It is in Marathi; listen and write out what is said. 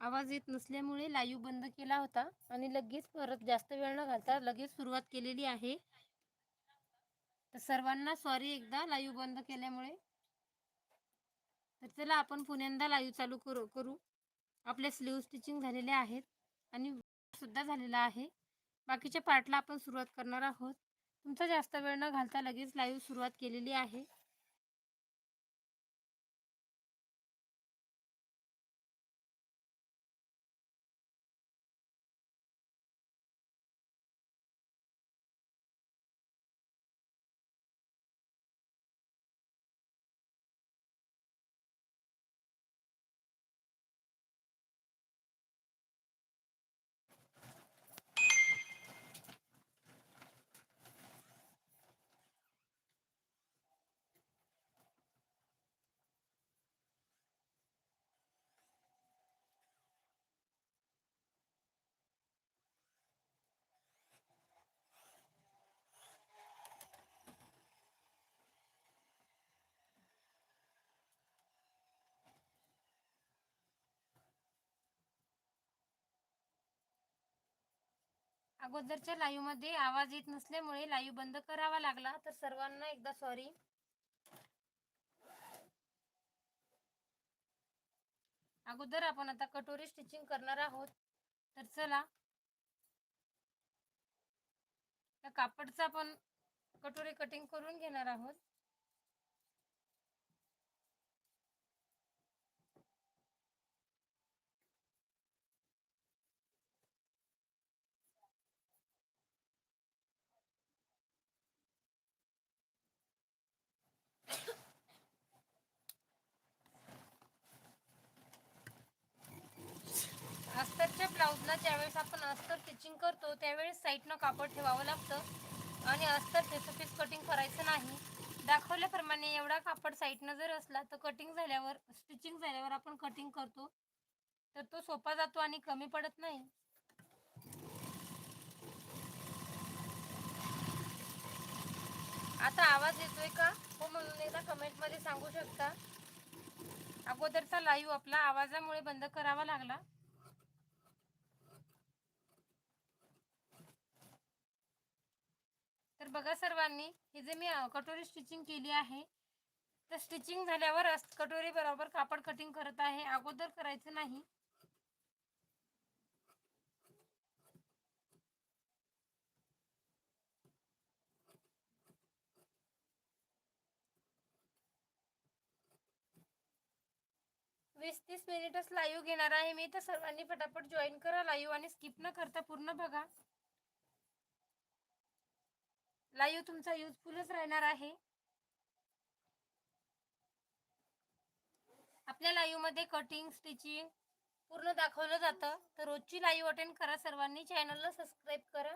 आवाज येत नसल्यामुळे लाईव्ह बंद केला होता आणि लगेच परत जास्त वेळ न घालता लगेच सुरुवात केलेली आहे. तर सर्वांना सॉरी एकदा लाईव्ह बंद केल्यामुळे. तर चला आपण पुण्यांदा लाईव्ह चालू करू करू. आपल्या स्लीव स्टिचिंग झालेल्या आहेत आणि सुद्धा झालेला आहे. बाकीच्या पार्टला आपण सुरुवात करणार आहोत. तुमचा जास्त वेळ न घालता लगेच लाईव्ह सुरुवात केलेली आहे. अगोदरच्या लाईव्हमध्ये आवाज येत नसल्यामुळे लाईव्ह बंद करावा लागला. तर सर्वांना एकदा सॉरी अगोदर आपण आता कटोरी स्टिचिंग करणार आहोत. तर चला. त्या कापडचा आपण कटोरी कटिंग करून घेणार आहोत. ब्लाऊजला ज्यावेळेस आपण अस्तर स्टिचिंग करतो त्यावेळेस साईडनं कापड ठेवावं लागतं. आणि अस्तर फेसोफेस कटिंग करायचं नाही. दाखवल्याप्रमाणे एवढा कापड साईडनं जर असला तर कटिंग झाल्यावर स्टिचिंग झाल्यावर आपण कटिंग करतो. तर तो सोपा जातो आणि कमी पडत नाही. आता आवाज येतोय का? हो म्हणून एकदा कमेंटमध्ये सांगू शकता. अगोदरचा लाईव्ह आपला आवाजामुळे बंद करावा लागला. तर बघा सर्वांनी हे जे मी कटोरी स्टिचिंग केली आहे तर स्टिचिंग झाल्यावर कटोरी बरोबर कापड कटिंग करत आहे. अगोदर करायचं नाही. वीस तीस मिनिटच लाईव्ह घेणार आहे मी. तर सर्वांनी फटाफट जॉईन करा लाईव्ह आणि स्किप न करता पूर्ण बघा. लाईव्ह तुमचा युजफुलच राहणार आहे. आपल्या लाईव्हमध्ये कटिंग स्टिचिंग पूर्ण दाखवलं जातं. तर रोजची लाईव्ह अटेंड करा. सर्वांनी चॅनलला सबस्क्राईब करा.